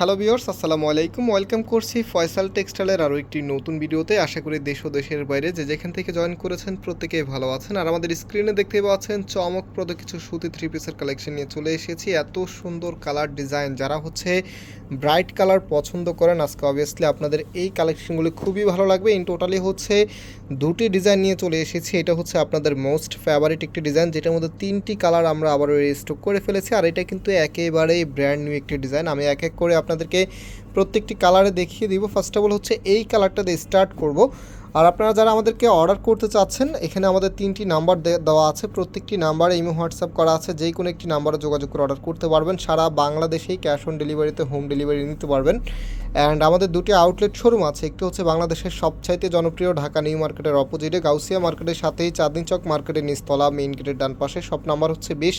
Hello বিয়র্স আসসালামু আলাইকুম। Welcome করছি ফয়সাল টেক্সটাইলের আরও একটি নতুন ভিডিওতে। আশা করি দেশ ও দেশের বাইরে যে যেখান থেকে জয়েন করেছেন প্রত্যেকেই ভালো আছেন। আর আমাদের স্ক্রিনে দেখতে পাচ্ছেন চমকপ্রদ কিছু সুতি থ্রি পিসের কালেকশন নিয়ে চলে এসেছি। এত সুন্দর কালার ডিজাইন যারা হচ্ছে ব্রাইট কালার পছন্দ করেন, আজকে অবভিয়াসলি আপনাদের এই কালেকশনগুলি খুবই ভালো লাগবে। ইন টোটালি হচ্ছে দুটি ডিজাইন নিয়ে চলে এসেছি। এটা হচ্ছে আপনাদের মোস্ট ফেভারিট একটি ডিজাইন যেটার মধ্যে তিনটি কালার আমরা আবারও স্টক করে ফেলেছি। আর এটা কিন্তু একেবারেই ব্র্যান্ড নিউ একটি ডিজাইন আমি এক এক করে আপনাদেরকে প্রত্যেকটি কালারে দেখিয়ে দিব। ফার্স্ট অফ অল হচ্ছে এই কালারটা দিয়ে স্টার্ট করব। আর আপনারা যারা আমাদেরকে অর্ডার করতে চাচ্ছেন, এখানে আমাদের তিনটি নাম্বার দেওয়া আছে। প্রত্যেকটি নাম্বারে ইমো, হোয়াটসঅ্যাপ করা আছে। যেই কোনো একটি নাম্বারে যোগাযোগ করে অর্ডার করতে পারবেন। সারা বাংলাদেশেই ক্যাশ অন ডেলিভারিতে হোম ডেলিভারি নিতে পারবেন। অ্যান্ড আমাদের দুটি আউটলেট শোরুম আছে। একটি হচ্ছে বাংলাদেশের সবচাইতে জনপ্রিয় ঢাকা নিউ মার্কেটের অপোজিটে গাউসিয়া মার্কেটের সাথেই চাঁদনি চক মার্কেটের নিচতলা মেইন গেটের ডান পাশে। শপ নাম্বার হচ্ছে বিশ।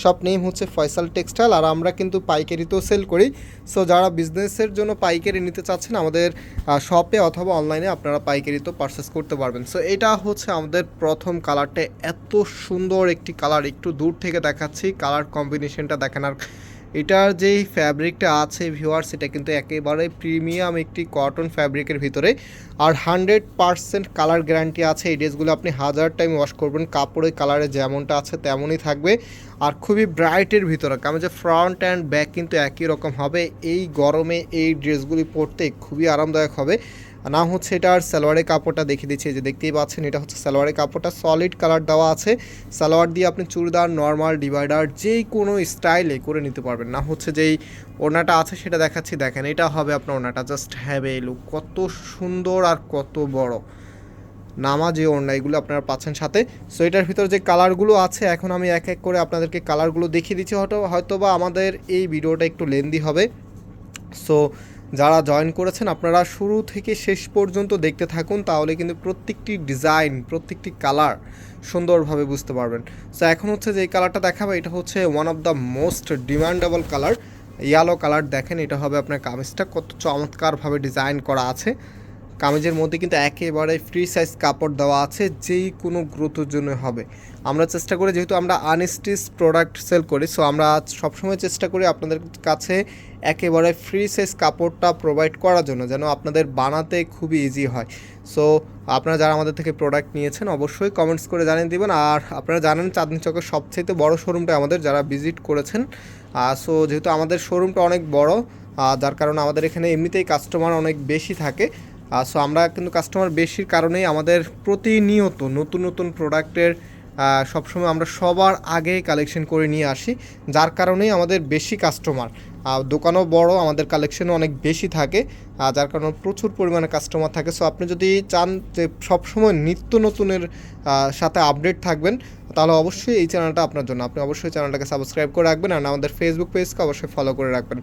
শপ নেম হচ্ছে ফয়সাল টেক্সটাইল আর আমরা কিন্তু পাইকারিতেও সেল করি। সো যারা বিজনেসের জন্য পাইকারি নিতে চাচ্ছেন, আমাদের শপে অথবা অনলাইনে আপনারা পাইকারি তো পারচেস করতে পারবেন। সো এটা হচ্ছে আমাদের প্রথম কালারটা এত সুন্দর একটি কালার একটু দূর থেকে দেখাচ্ছি। কালার কম্বিনেশনটা দেখেন আর এটার যেই ফ্যাব্রিকটা আছে ভিউয়ার্স এটা কিন্তু একেবারে প্রিমিয়াম একটি কটন ফ্যাব্রিকের ভিতরে। আর হান্ড্রেড পারসেন্ট কালার গ্যারান্টি আছে। এই ড্রেসগুলো আপনি হাজার টাইম ওয়াশ করবেন। কাপড়ের কালারে যেমনটা আছে, তেমনই থাকবে। আর খুবই ব্রাইটের ভিতরে, কারণ যে ফ্রন্ট অ্যান্ড ব্যাক কিন্তু একই রকম হবে। এই গরমে এই ড্রেসগুলি পরতে খুবই আরামদায়ক হবে। নাম হচ্ছে এটার সালোয়ারের কাপড়টা দেখিয়ে দিচ্ছি যে দেখতেই পাচ্ছেন, এটা হচ্ছে সালোয়ারের কাপড়টা সলিড কালার দেওয়া আছে। সালোয়ার দিয়ে আপনি চুড়িদার নর্মাল ডিভাইডার যেই কোনো স্টাইলে করে নিতে পারবেন। না হচ্ছে যেই ওনাটা আছে সেটা দেখাচ্ছি, দেখেন, এটা হবে আপনার ওনাটা জাস্ট হ্যাভ এ লুক কত সুন্দর আর কত বড়। নামা যে ওড়না, এগুলো আপনারা পাচ্ছেন সাথে। সো এটার ভিতর যে কালারগুলো আছে, এখন আমি এক এক করে আপনাদেরকে কালারগুলো দেখিয়ে দিচ্ছি, হয়তো হয়তো বা আমাদের এই ভিডিওটা একটু লেন্দি হবে। সো যারা জয়েন করেছেন, আপনারা শুরু থেকে শেষ পর্যন্ত দেখতে থাকুন, তাহলে কিন্তু প্রত্যেকটি ডিজাইন প্রত্যেকটি কালার সুন্দরভাবে বুঝতে পারবেন। সো এখন হচ্ছে যে কালারটা দেখাবে, এটা হচ্ছে one of the most demandable colour yellow colour দেখেন, এটা হবে আপনার কামিজটা, কত চমৎকারভাবে ডিজাইন করা আছে। কামিজের মধ্যে কিন্তু একেবারে ফ্রি সাইজ কাপড় দেওয়া আছে, যেই কোনো গ্রোথের জন্য হবে। আমরা চেষ্টা করি, যেহেতু আমরা আনস্টিচ প্রোডাক্ট সেল করি সো আমরা সবসময় চেষ্টা করি আপনাদের কাছে একেবারে ফ্রি সাইজ কাপড়টা প্রোভাইড করার জন্য, যেন আপনাদের বানাতে খুবই ইজি হয়। সো আপনারা যারা আমাদের থেকে প্রোডাক্ট নিয়েছেন, অবশ্যই কমেন্টস করে জানিয়ে দেবেন। আর আপনারা জানেন চাঁদনি চকের সবচেয়ে বড় শোরুমটা আমাদের যারা ভিজিট করেছেন সো যেহেতু আমাদের শোরুমটা অনেক বড় যার কারণে আমাদের এখানে এমনিতেই কাস্টমার অনেক বেশি থাকে সো আমরা কিন্তু কাস্টমার বেশির কারণেই আমাদের প্রতিনিয়ত নতুন নতুন প্রোডাক্টের সবসময় আমরা সবার আগে কালেকশন করে নিয়ে আসি। যার কারণেই আমাদের বেশি কাস্টমার দোকানও বড়, আমাদের কালেকশনও অনেক বেশি থাকে যার কারণে প্রচুর পরিমাণে কাস্টমার থাকে। সো আপনি যদি চান যে সবসময় নিত্য নতুনের সাথে আপডেট থাকবেন তাহলে অবশ্যই এই চ্যানেলটা আপনার জন্য। আপনি অবশ্যই চ্যানেলটাকে সাবস্ক্রাইব করে রাখবেন আর আমাদের ফেসবুক পেজকে অবশ্যই ফলো করে রাখবেন।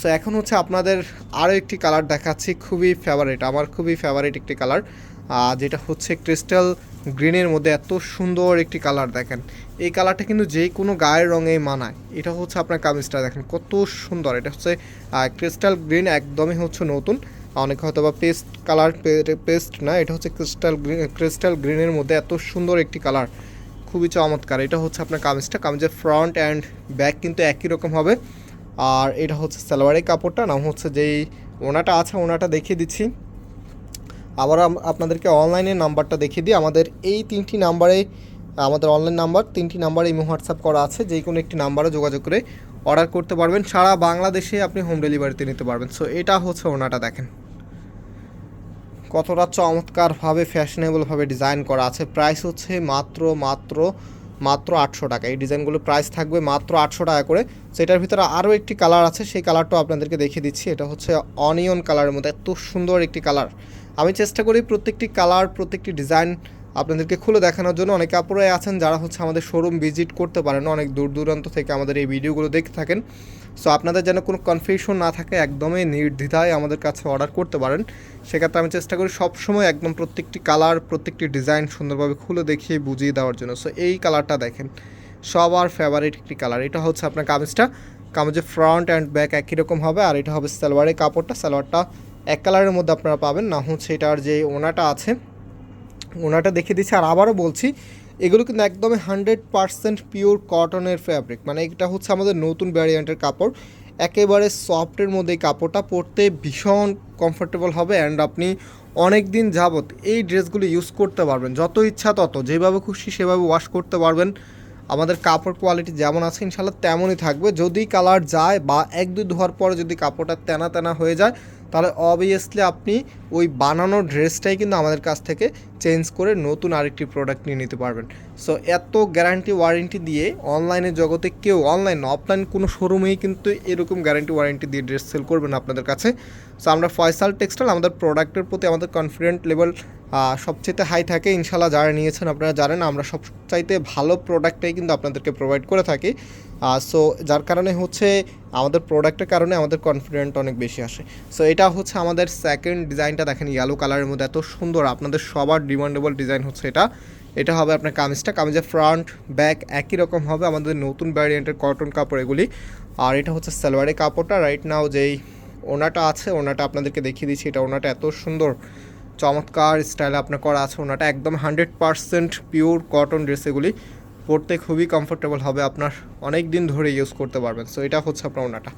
সো এখন হচ্ছে আপনাদের আরও একটি কালার দেখাচ্ছি, খুবই ফেভারিট আমার খুবই ফেভারিট একটি কালার যেটা হচ্ছে ক্রিস্টাল গ্রিনের মধ্যে এত সুন্দর একটি কালার দেখেন। এই কালারটা কিন্তু যে কোনো গায়ের রঙে মানায়। এটা হচ্ছে আপনার কামিজটা দেখেন, কত সুন্দর। এটা হচ্ছে ক্রিস্টাল গ্রিন একদমই হচ্ছে নতুন। অনেক হয়তো বা পেস্ট কালার পেস্ট না, এটা হচ্ছে ক্রিস্টাল গ্রিন ক্রিস্টাল গ্রিনের মধ্যে এত সুন্দর একটি কালার খুবই চমৎকার। এটা হচ্ছে আপনার কামিজটা। কামিজের ফ্রন্ট অ্যান্ড ব্যাক কিন্তু একই রকম হবে। আর এটা হচ্ছে সালোয়ারের কাপড়টা। নাম হচ্ছে যেই ওনাটা আছে, ওনাটা দেখিয়ে দিচ্ছি। আবার আপনাদেরকে অনলাইনের নাম্বারটা দেখিয়ে দিই। আমাদের এই তিনটি নাম্বারে আমাদের অনলাইন নাম্বার তিনটি নাম্বারে ইমো, হোয়াটসঅ্যাপ করা আছে। যে কোনো একটি নাম্বারে যোগাযোগ করে অর্ডার করতে পারবেন। সারা বাংলাদেশে আপনি হোম ডেলিভারিতে নিতে পারবেন। সো এটা হচ্ছে ওনাটা, দেখেন। কতটা চমৎকারভাবে ফ্যাশনেবলভাবে ডিজাইন করা আছে প্রাইস হচ্ছে মাত্র মাত্র মাত্র আটশো টাকা। এই ডিজাইনগুলো প্রাইস থাকবে মাত্র আটশো টাকা করে। সেটার ভিতরে আরও একটি কালার আছে, সেই কালারটাও আপনাদেরকে দেখিয়ে দিচ্ছি। এটা হচ্ছে অনিয়ন কালারের মধ্যে, এত সুন্দর একটি কালার আমি চেষ্টা করি প্রত্যেকটি কালার প্রত্যেকটি ডিজাইন আপনাদেরকে খুলে দেখানোর জন্য। অনেক কাপড়ে আছেন যারা হচ্ছে আমাদের শোরুম ভিজিট করতে পারেন, অনেক দূর দূরান্ত থেকে আমাদের এই ভিডিওগুলো দেখে থাকেন। সো আপনাদের যেন কোনো কনফিউশন না থাকে, একদমই নির্দ্বিধায় আমাদের কাছে অর্ডার করতে পারেন। সেক্ষেত্রে আমি চেষ্টা করি সবসময় একদম প্রত্যেকটি কালার প্রত্যেকটি ডিজাইন সুন্দরভাবে খুলে দেখিয়ে বুঝিয়ে দেওয়ার জন্য। সো এই কালারটা দেখেন। সবার ফেভারিট একটি কালার এটা হচ্ছে আপনার কামিজটা। কামিজের ফ্রন্ট অ্যান্ড ব্যাক একই রকম হবে। আর এটা হবে সালোয়ারের কাপড়টা। সালোয়ারটা এক কালারের মধ্যে আপনারা পাবেন। না হচ্ছে এটার যে ওনাটা আছে, ওনাটা দেখিয়ে দিচ্ছি। আর আবারও বলছি এগুলো কিন্তু একদমই হান্ড্রেড পারসেন্ট পিওর কটনের ফ্যাব্রিক মানে এটা হচ্ছে আমাদের নতুন ভ্যারিয়েন্টের কাপড়। একেবারে সফটের মধ্যে এই কাপড়টা পরতে ভীষণ কমফোর্টেবল হবে অ্যান্ড আপনি অনেক দিন যাবত এই ড্রেসগুলো ইউজ করতে পারবেন। যত ইচ্ছা তত, যেভাবে খুশি সেভাবে ওয়াশ করতে পারবেন। আমাদের কাপড় কোয়ালিটি যেমন আছে ইনশাল্লাহ তেমনই থাকবে। যদি কালার যায় বা এক দুই ধোয়ার পরে যদি কাপড়টা তেনা তেনা হয়ে যায় তাহলে অবভিয়াসলি আপনি ওই বানানো ড্রেসটাই কিন্তু আমাদের কাছ থেকে চেঞ্জ করে নতুন আরেকটি প্রোডাক্ট নিয়ে নিতে পারবেন। সো এত গ্যারান্টি ওয়ারেন্টি দিয়ে অনলাইনের জগতে কেউ অনলাইন অফলাইন কোনো শোরুমেই কিন্তু এরকম গ্যারান্টি ওয়ারেন্টি দিয়ে ড্রেস সেল করবেন আপনাদের কাছে। সো আমরা ফয়সাল টেক্সটাইল আমাদের প্রোডাক্টের প্রতি আমাদের কনফিডেন্ট লেভেল সবচেয়ে হাই থাকে। ইনশাল্লাহ যারা নিয়েছেন আপনারা জানেন, আমরা সবচাইতে ভালো প্রোডাক্টটাই কিন্তু আপনাদেরকে প্রোভাইড করে থাকি। সো যার কারণে হচ্ছে আমাদের প্রোডাক্টের কারণে আমাদের কনফিডেন্ট অনেক বেশি আসে। সো এটা হচ্ছে আমাদের সেকেন্ড ডিজাইনটা দেখেন ইয়েলো কালারের মধ্যে এত সুন্দর, আপনাদের সবার ডিমান্ডেবল ডিজাইন হচ্ছে এটা। এটা হবে আপনার কামিজটা। কামিজের ফ্রন্ট ব্যাক একই রকম হবে। আমাদের নতুন ভ্যারিয়েন্টের কটন কাপড় এগুলি। আর এটা হচ্ছে সালোয়ারের কাপড়টা। রাইট নাও যেই ওনাটা আছে, ওনাটা আপনাদেরকে দেখিয়ে দিচ্ছি। এটা ওনাটা এত সুন্দর, চমৎকার স্টাইলে আপনার করা আছে। ওনাটা একদম hundred percent pure cotton dress এগুলি। পরতে খুবই কমফোর্টেবল হবে, আপনার অনেক দিন ধরে ইউজ করতে পারবেন। সো এটা হচ্ছে আপনার ওনাটা।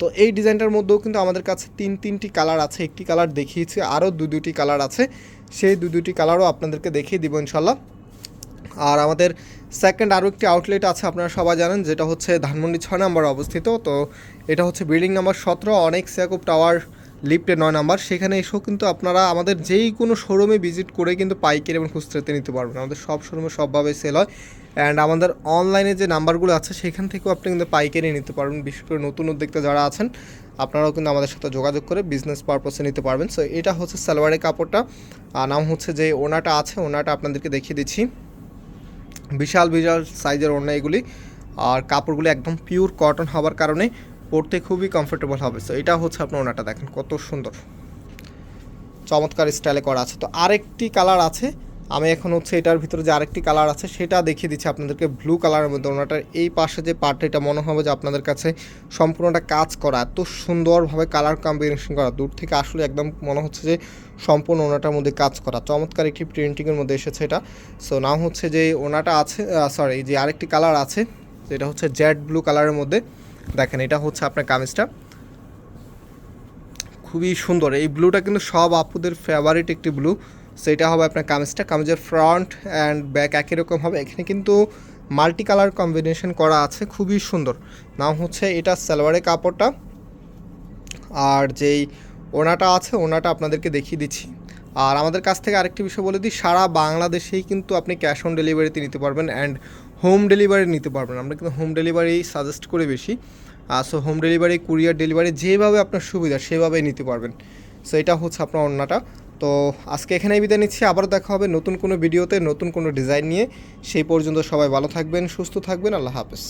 তো এই ডিজাইনটার মধ্যেও কিন্তু আমাদের কাছে তিন, তিনটি কালার আছে। একটি কালার দেখিয়েছি, আরও দু, দুটি কালার আছে। সেই দু, দুটি কালারও আপনাদেরকে দেখিয়ে দিব ইনশাল্লাহ আর আমাদের সেকেন্ড আরও একটি আউটলেট আছে, আপনারা সবাই জানেন, যেটা হচ্ছে ধানমন্ডি ছয় নম্বর অবস্থিত। তো এটা হচ্ছে বিল্ডিং নাম্বার সতেরো, অনেক সিয়াকুব টাওয়ার লিফটে নয় নাম্বার। সেখানে এসেও কিন্তু আপনারা আমাদের যেই কোনো শোরুমে ভিজিট করে কিন্তু পাইকারি এবং খুচরাতে নিতে পারবেন। আমাদের সব শোরুমে সবভাবে সেল হয়। অ্যান্ড আমাদের অনলাইনে যে নাম্বারগুলো আছে, সেখান থেকেও আপনি কিন্তু পাইকারি নিতে পারবেন। বিশেষ করে নতুন উদ্যোক্তা যারা আছেন, আপনারাও কিন্তু আমাদের সাথে যোগাযোগ করে বিজনেস পারপাসে নিতে পারবেন। সো এটা হচ্ছে সালোয়ারের কাপড়টা। নাম হচ্ছে যে ওনাটা আছে, ওনাটা আপনাদেরকে দেখিয়ে দিচ্ছি। বিশাল বিশাল সাইজের ওড়না এগুলি। আর কাপড়গুলি একদম পিওর কটন হওয়ার কারণে পরতে খুবই কমফোর্টেবল হবে। সো এটা হচ্ছে আপনার ওনাটা দেখেন কত সুন্দর। চমৎকার স্টাইলে করা আছে। তো আরেকটি কালার আছে আমি এখন হচ্ছে এটার ভিতরে যে আরেকটি কালার আছে, সেটা দেখিয়ে দিচ্ছি আপনাদেরকে ব্লু কালারের মধ্যে ওনাটার। এই পাশে যে পার্টটা এটা মনে হবে যে আপনাদের কাছে সম্পূর্ণটা কাজ করা, এত সুন্দরভাবে কালার কম্বিনেশন করা। দূর থেকে আসলে একদম মনে হচ্ছে যে সম্পূর্ণ ওনাটার মধ্যে কাজ করা। চমৎকার একটি প্রিন্টিংয়ের মধ্যে এসেছে এটা। সো নাম হচ্ছে যে ওনাটা আছে সরি যে আরেকটি কালার আছে, যেটা হচ্ছে জেড ব্লু কালারের মধ্যে। দেখেন, এটা হচ্ছে আপনার কামিজটা। খুবই সুন্দর। এই ব্লুটা কিন্তু সব আপুদের ফেভারিট একটি ব্লু সেটা হবে আপনার কামিজটা। কামিজের ফ্রন্ট অ্যান্ড ব্যাক একই রকম হবে। এখানে কিন্তু মাল্টি কালার কম্বিনেশন করা আছে। খুবই সুন্দর। নাম হচ্ছে এটা সালোয়ারের কাপড়টা। আর যেই ওনাটা আছে, ওনাটা আপনাদেরকে দেখিয়ে দিচ্ছি। আর আমাদের কাছ থেকে আরেকটি বিষয় বলে দিই, সারা বাংলাদেশেই কিন্তু আপনি ক্যাশ অন ডেলিভারিতে নিতে পারবেন অ্যান্ড হোম ডেলিভারি নিতে পারবেন। আমরা কিন্তু হোম ডেলিভারি সাজেস্ট করি বেশি। So home delivery courier delivery যেভাবে আপনার সুবিধা, সেভাবেই নিতে পারবেন। সো এটা হচ্ছে আপনার অন্যটা তো আজকে এখানেই বিদায় নিচ্ছি। আবারও দেখা হবে নতুন কোনো ভিডিওতে, নতুন কোনো ডিজাইন নিয়ে। সেই পর্যন্ত সবাই ভালো থাকবেন, সুস্থ থাকবেন। আল্লাহ হাফেজ।